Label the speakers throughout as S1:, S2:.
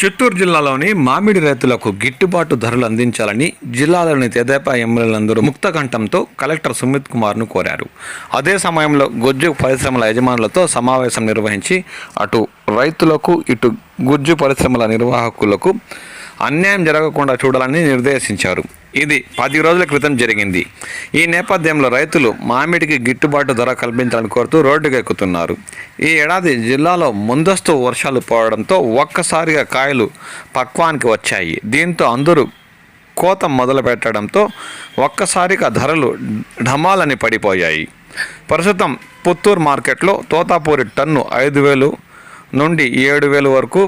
S1: చిత్తూరు జిల్లాలోని మామిడి రైతులకు గిట్టుబాటు ధరలు అందించాలని జిల్లాలోని తెదేపా ఎమ్మెల్యేలందరూ ముక్తకంఠంతో కలెక్టర్ సుమిత్ కుమార్ను కోరారు. అదే సమయంలో గుజ్జు పరిశ్రమల యజమానులతో సమావేశం నిర్వహించి అటు రైతులకు ఇటు గుజ్జు పరిశ్రమల నిర్వాహకులకు అన్యాయం జరగకుండా చూడాలని నిర్దేశించారు. ఇది పది రోజుల క్రితం జరిగింది. ఈ నేపథ్యంలో రైతులు మామిడికి గిట్టుబాటు ధర కల్పించాలని కోరుతూ రోడ్డుకెక్కుతున్నారు ఈ ఏడాది జిల్లాలో ముందస్తు వర్షాలు పోవడంతో ఒక్కసారిగా కాయలు పక్వానికి వచ్చాయి. దీంతో అందరూ కోత మొదలు పెట్టడంతో ఒక్కసారిగా ధరలు ఢమాలని పడిపోయాయి. ప్రస్తుతం పుత్తూరు మార్కెట్లో తోతాపూరి టన్ను ఐదు వేలు నుండి ఏడు వేలు వరకు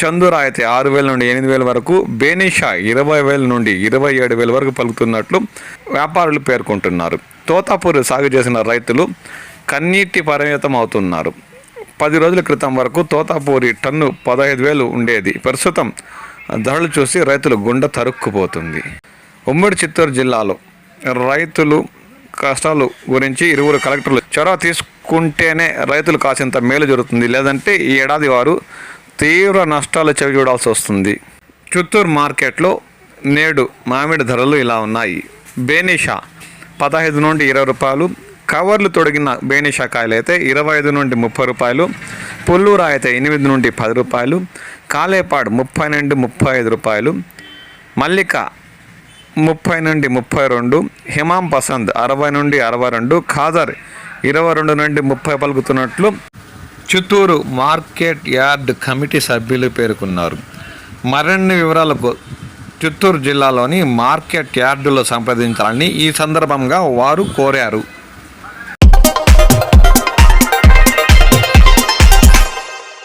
S1: చందూర అయితే ఆరు వేల నుండి ఎనిమిది వేల వరకు బేనిషా ఇరవై వేల నుండి ఇరవై ఏడు వేల వరకు పలుకుతున్నట్లు వ్యాపారులు పేర్కొంటున్నారు. తోతాపూరి సాగు చేసిన రైతులు కన్నీటి పరిమితం అవుతున్నారు. పది రోజుల క్రితం వరకు తోతాపూరి టన్ను పదహైదు వేలు ఉండేది. ప్రస్తుతం ధరలు చూసి రైతులు గుండె తరుక్కుపోతుంది. ఉమ్మడి చిత్తూరు జిల్లాలో రైతులు కష్టాలు గురించి ఇరువురు కలెక్టర్లు చొరవ తీసుకుంటేనే రైతులు కాసింత మేలు జరుగుతుంది. లేదంటే ఈ ఏడాది వారు తీవ్ర నష్టాలు చవి చూడాల్సి వస్తుంది. చిత్తూరు మార్కెట్లో నేడు మామిడి ధరలు ఇలా ఉన్నాయి. బేనిషా పదహైదు నుండి ఇరవై రూపాయలు కవర్లు తొడిగిన బేనిషా కాయలు అయితే ఇరవై ఐదు నుండి ముప్పై రూపాయలు పుల్లూరా అయితే ఎనిమిది నుండి పది రూపాయలు కాలేపాడు ముప్పై నుండి ముప్పై ఐదు రూపాయలు మల్లిక ముప్పై నుండి ముప్పై రెండు హిమాం పసంద్ అరవై నుండి అరవై రెండు ఖాదర్ ఇరవై రెండు నుండి ముప్పై పలుకుతున్నట్లు చిత్తూరు మార్కెట్ యార్డ్ కమిటీ సభ్యులు పేర్కొన్నారు. మరిన్ని వివరాలకు చిత్తూరు జిల్లాలోని మార్కెట్ యార్డులో సంప్రదించాలని ఈ సందర్భంగా వారు కోరారు.